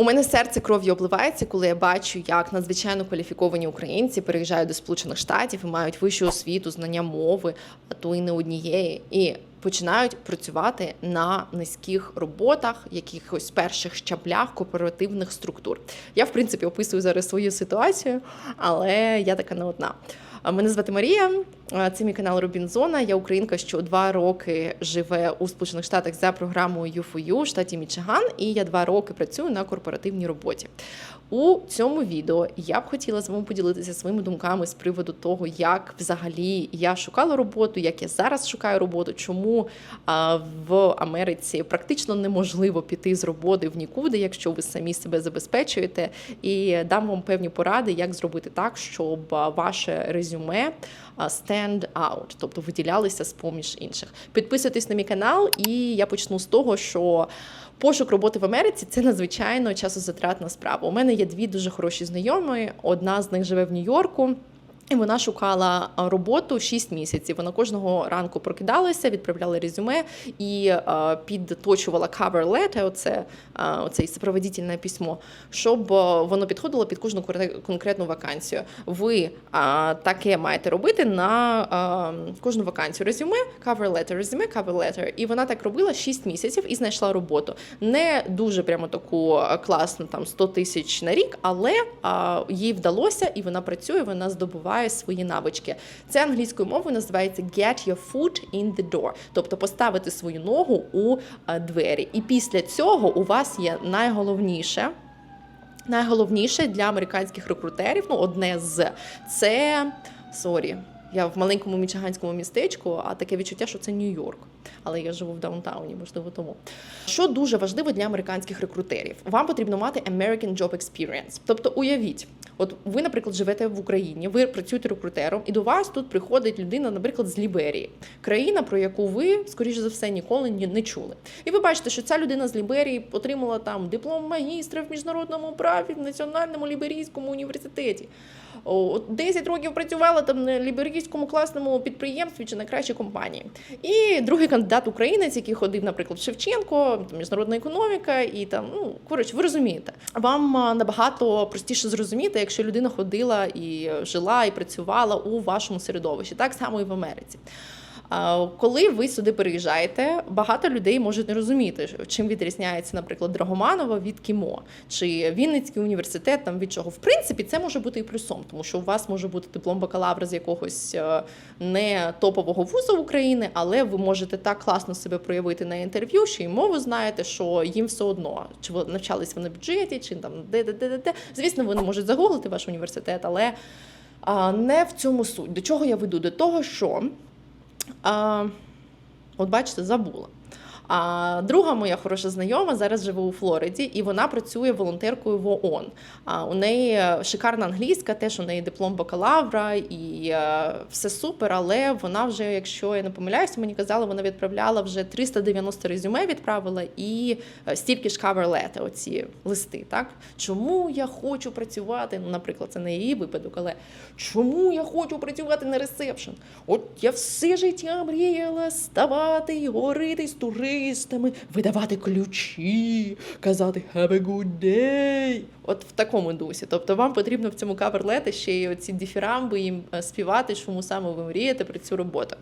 У мене серце кров'ю обливається, коли я бачу, як надзвичайно кваліфіковані українці переїжджають до Сполучених Штатів і мають вищу освіту, знання мови, а то і не однієї, і починають працювати на низьких роботах, якихось перших щаблях кооперативних структур. Я, в принципі, описую зараз свою ситуацію, але я така не одна. Мене звати Марія. А Це мій канал Робінзона. Я українка, що два роки живе у Сполучених Штатах за програмою U4U в штаті Мічиган, і я два роки працюю на корпоративній роботі. У цьому відео я б хотіла з вами поділитися своїми думками з приводу того, як взагалі я шукала роботу, як я зараз шукаю роботу, чому в Америці практично неможливо піти з роботи в нікуди, якщо ви самі себе забезпечуєте, і дам вам певні поради, як зробити так, щоб ваше резюме stand out, тобто виділялися з поміж інших. Підписуйтесь на мій канал, і я почну з того, що. Пошук роботи в Америці це надзвичайно часозатратна справа. У мене є дві дуже хороші знайомі. Одна з них живе в Нью-Йорку. І вона шукала роботу 6 місяців. Вона кожного ранку прокидалася, відправляла резюме і підточувала cover letter, оце, оце супроводительне письмо, щоб воно підходило під кожну конкретну вакансію. Ви таке маєте робити на кожну вакансію. Резюме, cover letter, резюме, cover letter. І вона так робила 6 місяців і знайшла роботу. Не дуже прямо таку класну, там 100 тисяч на рік, але їй вдалося, і вона працює, вона здобуває свої навички. Це англійською мовою називається get your foot in the door, тобто поставити свою ногу у двері. І після цього у вас є найголовніше. Найголовніше для американських рекрутерів, ну одне з це сорі. Я в маленькому мічиганському містечку, а таке відчуття, що це Нью-Йорк. Але я живу в даунтауні, можливо, тому. Що дуже важливо для американських рекрутерів? Вам потрібно мати American Job Experience. Тобто, уявіть, от ви, наприклад, живете в Україні, ви працюєте рекрутером, і до вас тут приходить людина, наприклад, з Ліберії, країна, про яку ви, скоріш за все, ніколи ні- не чули. І ви бачите, що ця людина з Ліберії отримала там диплом магістра в міжнародному праві в Національному ліберійському університеті. О, 10 років працювала там на ліберійському класному підприємстві чи на кращій компанії. І другий кандидат українець, який ходив, наприклад, в Шевченко, міжнародна економіка, і там, ну коротше, ви розумієте. Вам набагато простіше зрозуміти, якщо людина ходила і е, жила і працювала у вашому середовищі. Так само і в Америці. Коли ви сюди переїжджаєте, багато людей можуть не розуміти, чим відрізняється, наприклад, Драгоманова від Кімо чи Вінницький університет там від чого. В принципі, це може бути і плюсом, тому що у вас може бути диплом бакалавра з якогось е, не топового вузу України, але ви можете так класно себе проявити на інтерв'ю, що і мову знаєте, що їм все одно, чи ви навчались ви на бюджеті, чи там де де де де де. Звісно, вони можуть загуглити ваш університет, але не в цьому суть. До чого я веду? До того, що. А, от бачите, забула. А друга моя хороша знайома зараз живе у Флориді, і вона працює волонтеркою в ООН. А у неї шикарна англійська, теж у неї диплом бакалавра, і е, все супер. Але вона вже, якщо я не помиляюся, мені казали, вона відправляла вже 390 резюме, відправила і е, стільки ж cover letter, оці листи. Так чому я хочу працювати? Ну, наприклад, це не її випадок, але чому я хочу працювати на ресепшн? От я все життя мріяла ставати і говорити з видавати ключі, казати «Have a good day». От в такому дусі. Тобто вам потрібно в цьому каверлети ще й оці діфірамби їм е, співати, чому саме ви мрієте про цю роботу.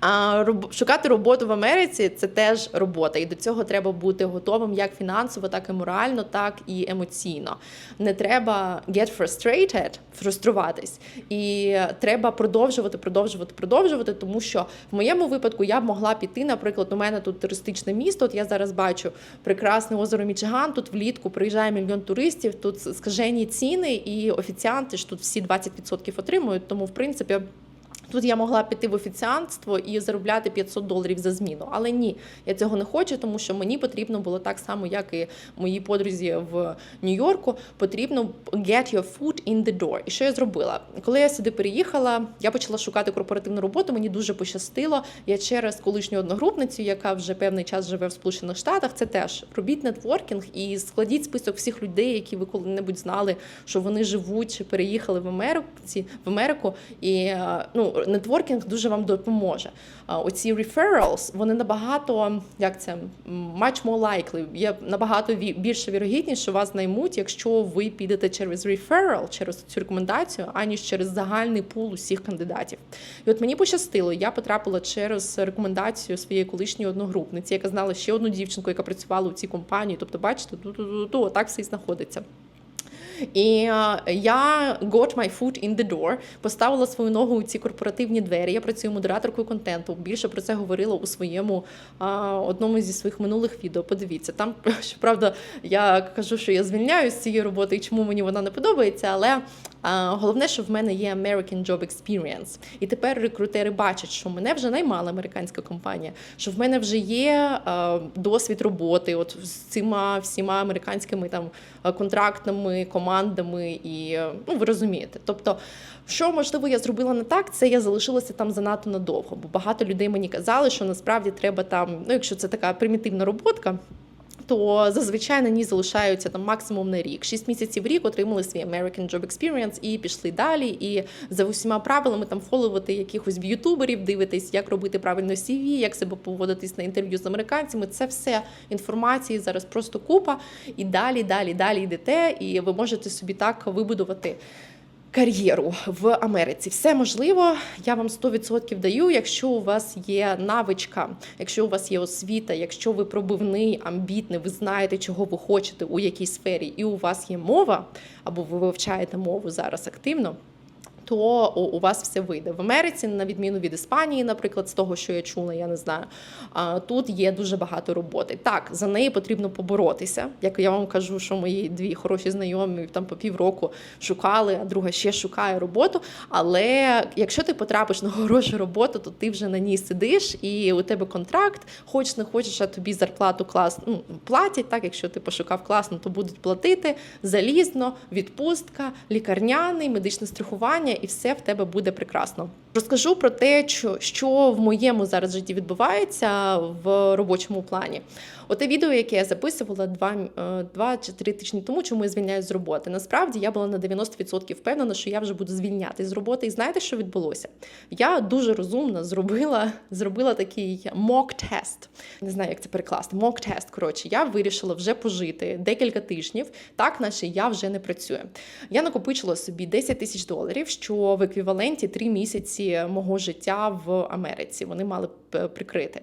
А роб- шукати роботу в Америці це теж робота, і до цього треба бути готовим як фінансово, так і морально, так і емоційно. Не треба get frustrated, фруструватись, і треба продовжувати, продовжувати, продовжувати. Тому що в моєму випадку я б могла піти, наприклад, у мене тут туристичне місто. От я зараз бачу прекрасне озеро Мічиган. Тут влітку приїжджає мільйон туристів. Тут скажені ціни, і офіціанти ж тут всі 20% отримують. Тому, в принципі. Тут я могла піти в офіціантство і заробляти 500 доларів за зміну. Але ні, я цього не хочу, тому що мені потрібно було так само, як і моїй подрузі в Нью-Йорку. Потрібно get your foot in the door. І що я зробила? Коли я сюди переїхала, я почала шукати корпоративну роботу. Мені дуже пощастило. Я через колишню одногрупницю, яка вже певний час живе в Сполучених Штатах, це теж робіть нетворкінг і складіть список всіх людей, які ви коли-небудь знали, що вони живуть чи переїхали в Америці в Америку. І е, ну нетворкінг дуже вам допоможе. Оці referrals, вони набагато як це much more likely, Є набагато більше вірогідність, що вас наймуть, якщо ви підете через referral, через цю рекомендацію, аніж через загальний пул усіх кандидатів. І от мені пощастило, я потрапила через рекомендацію своєї колишньої одногрупниці, яка знала ще одну дівчинку, яка працювала у цій компанії. Тобто, бачите, ту-ту-ту-ту, так все і знаходиться. І е, я got my foot in the door, поставила свою ногу у ці корпоративні двері. Я працюю модераторкою контенту. Більше про це говорила у своєму а, одному зі своїх минулих відео. Подивіться, там щоправда, я кажу, що я звільняюсь з цієї роботи і чому мені вона не подобається, але головне, що в мене є American Job Experience. І тепер рекрутери бачать, що мене вже наймала американська компанія, що в мене вже є досвід роботи, от з цими всіма американськими там а, контрактними командами, і е, ну ви розумієте. Тобто, що можливо я зробила не так, це я залишилася там занадто надовго, бо багато людей мені казали, що насправді треба там, ну якщо це така примітивна роботка. То зазвичай на ній залишаються там максимум на рік. Шість місяців рік отримали свій American Job Experience і пішли далі. І за усіма правилами там фоловити якихось ютуберів, дивитись, як робити правильно CV, як себе поводитись на інтерв'ю з американцями. Це все інформації зараз просто купа. І далі, далі, далі йдете, і ви можете собі так вибудувати. Кар'єру в Америці все можливо. Я вам 100% даю, якщо у вас є навичка, якщо у вас є освіта, якщо ви пробивний, амбітний, ви знаєте, чого ви хочете у якій сфері, і у вас є мова, або ви вивчаєте мову зараз активно. То у вас все вийде в Америці, на відміну від Іспанії, наприклад, з того, що я чула, я не знаю. Тут є дуже багато роботи. Так, за неї потрібно поборотися. Як я вам кажу, що мої дві хороші знайомі там по півроку шукали, а друга ще шукає роботу. Але якщо ти потрапиш на хорошу роботу, то ти вже на ній сидиш, і у тебе контракт, хочеш не хочеш, а тобі зарплату клас ну, платять. Так, якщо ти пошукав класно, то будуть платити залізно, відпустка, лікарняний, медичне страхування, і все в тебе буде прекрасно. Розкажу про те, що, в моєму зараз житті відбувається в робочому плані. Оте відео, яке я записувала два, е, чи три тижні тому, чому я звільняюсь з роботи. Насправді я була на 90% впевнена, що я вже буду звільняти з роботи. І знаєте, що відбулося? Я дуже розумно зробила, зробила такий mock-тест. Не знаю, як це перекласти. Mock-тест, коротше, я вирішила вже пожити декілька тижнів, так наче я вже не працюю. Я накопичила собі 10 тисяч доларів, що в еквіваленті 3 місяці мого життя в Америці. Вони мали б прикрити.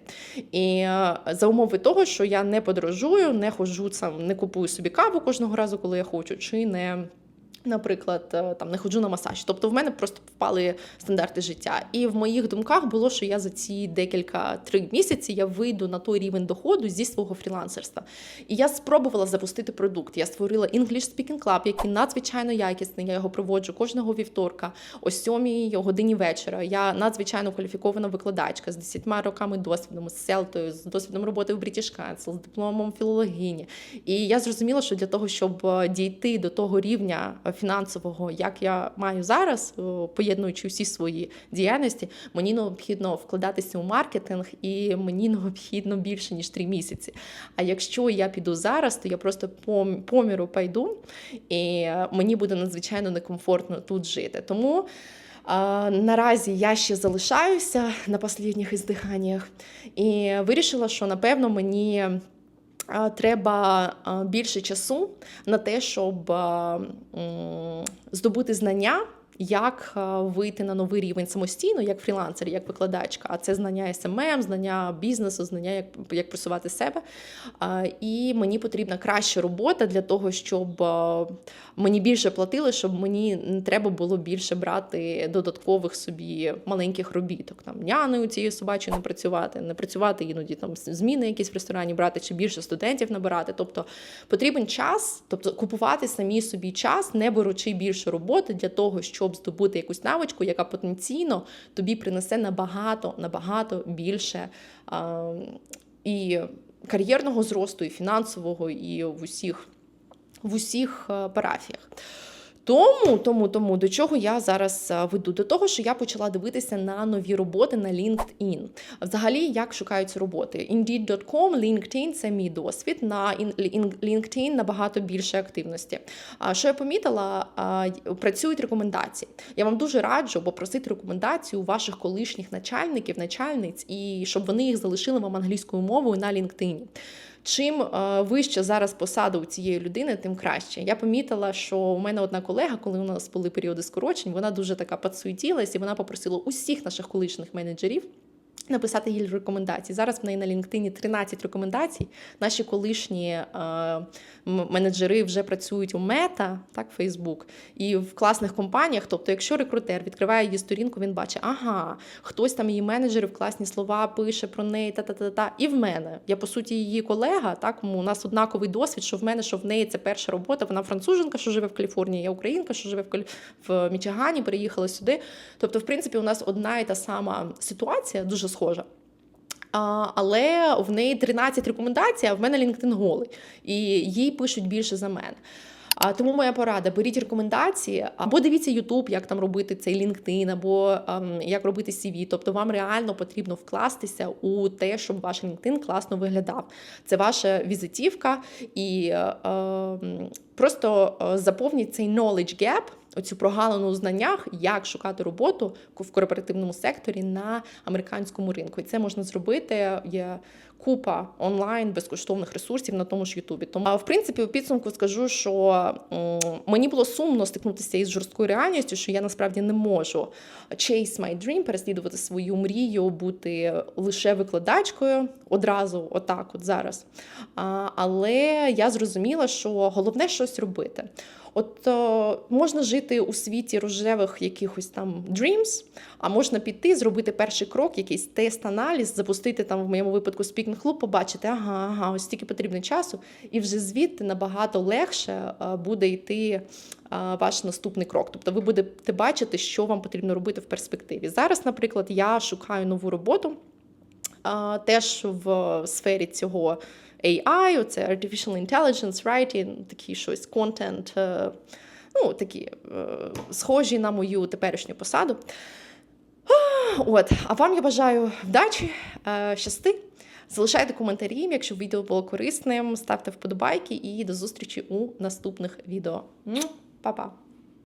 І е, за умови того, що я не подорожую, не ходжу сам, не купую собі каву кожного разу, коли я хочу, чи не. Наприклад, е, там не ходжу на масаж. Тобто в мене просто впали стандарти життя. І в моїх думках було, що я за ці декілька три місяці я вийду на той рівень доходу зі свого фрілансерства. І я спробувала запустити продукт. Я створила English Speaking Club, який надзвичайно якісний. Я його проводжу кожного вівторка, о 7 годині вечора. Я надзвичайно кваліфікована викладачка з 10 роками досвідом, з селтою, з досвідом роботи в British Council, з дипломом філологині. І я зрозуміла, що для того, щоб е, дійти до того рівня е, фінансового, як я маю зараз, поєднуючи всі свої діяльності, мені необхідно вкладатися у маркетинг, і мені необхідно більше ніж три місяці. А якщо я піду зараз, то я просто по, по міру пайду, і е, мені буде надзвичайно некомфортно тут жити. Тому. Наразі я ще залишаюся на останніх іздиханнях і вирішила, що напевно мені треба більше часу на те, щоб здобути знання. Як вийти на новий рівень самостійно, як фрілансер, як викладачка, а це знання СММ, знання бізнесу, знання, як як просувати себе. І мені потрібна краща робота для того, щоб мені більше платили, щоб мені не треба було більше брати додаткових собі маленьких робіток. Там няною цією собачою не працювати, не працювати іноді там зміни якісь в ресторані брати чи більше студентів набирати. Тобто потрібен час, тобто купувати самі собі час, не беручи більше роботи для того, щоб здобути якусь навичку, яка потенційно тобі принесе набагато набагато більше а, і кар'єрного зросту, і фінансового, і в усіх в усіх е, парафіях. Тому, тому, тому до чого я зараз веду? До того, що я почала дивитися на нові роботи на LinkedIn. Взагалі, як шукаються роботи? Indeed.com, LinkedIn – це мій досвід. На LinkedIn набагато більше активності. А що я помітила? Працюють рекомендації. Я вам дуже раджу попросити рекомендацію ваших колишніх начальників, начальниць, і щоб вони їх залишили вам англійською мовою на LinkedIn. Чим е, вище зараз посада у цієї людини, тим краще. Я помітила, що у мене одна колега, коли у нас були періоди скорочень, вона дуже така підсуетілась, і вона попросила усіх наших колишніх менеджерів. Написати їй рекомендації. Зараз в неї на LinkedIn 13 рекомендацій. Наші колишні е, менеджери вже працюють у Мета, так, Facebook, і в класних компаніях. Тобто, якщо рекрутер відкриває її сторінку, він бачить, ага, хтось там її менеджерів класні слова пише про неї, та-та-та-та. І в мене. Я, по суті, її колега, так, у нас однаковий досвід, що в мене, що в неї це перша робота. Вона француженка, що живе в Каліфорнії, я українка, що живе в, Каль... в Мічигані, переїхала сюди. Тобто, в принципі, у нас одна і та сама ситуація, дуже схожа. Але в неї 13 рекомендацій, а в мене LinkedIn голий. І їй пишуть більше за мене. А тому моя порада: беріть рекомендації, або дивіться YouTube, як там робити цей LinkedIn, або ем, як робити CV. Тобто вам реально потрібно вкластися у те, щоб ваш LinkedIn класно виглядав. Це ваша візитівка, і ем, просто е, заповніть цей knowledge gap, оцю прогалину у знаннях, як шукати роботу в корпоративному секторі на американському ринку. І це можна зробити. Є купа онлайн безкоштовних ресурсів на тому ж Ютубі. Тому в принципі у підсумку скажу, що мені було сумно стикнутися із жорсткою реальністю, що я насправді не можу chase my dream, переслідувати свою мрію, бути лише викладачкою одразу, отак, от зараз. Але я зрозуміла, що головне щось робити. От е, можна жити у світі рожевих якихось там dreams, а можна піти, зробити перший крок, якийсь тест-аналіз, запустити там в моєму випадку спікінг клуб, побачити, ага, ага, ось стільки потрібно часу, і вже звідти набагато легше е, буде йти е, ваш наступний крок. Тобто ви будете бачити, що вам потрібно робити в перспективі. Зараз, наприклад, я шукаю нову роботу. Теж в сфері цього AI, оце Artificial Intelligence, Writing, такі щось, контент, ну, такі е, схожі на мою теперішню посаду. От, а вам я бажаю вдачі, е, щасти. Залишайте коментарі, якщо відео було корисним, ставте вподобайки і до зустрічі у наступних відео. Па-па!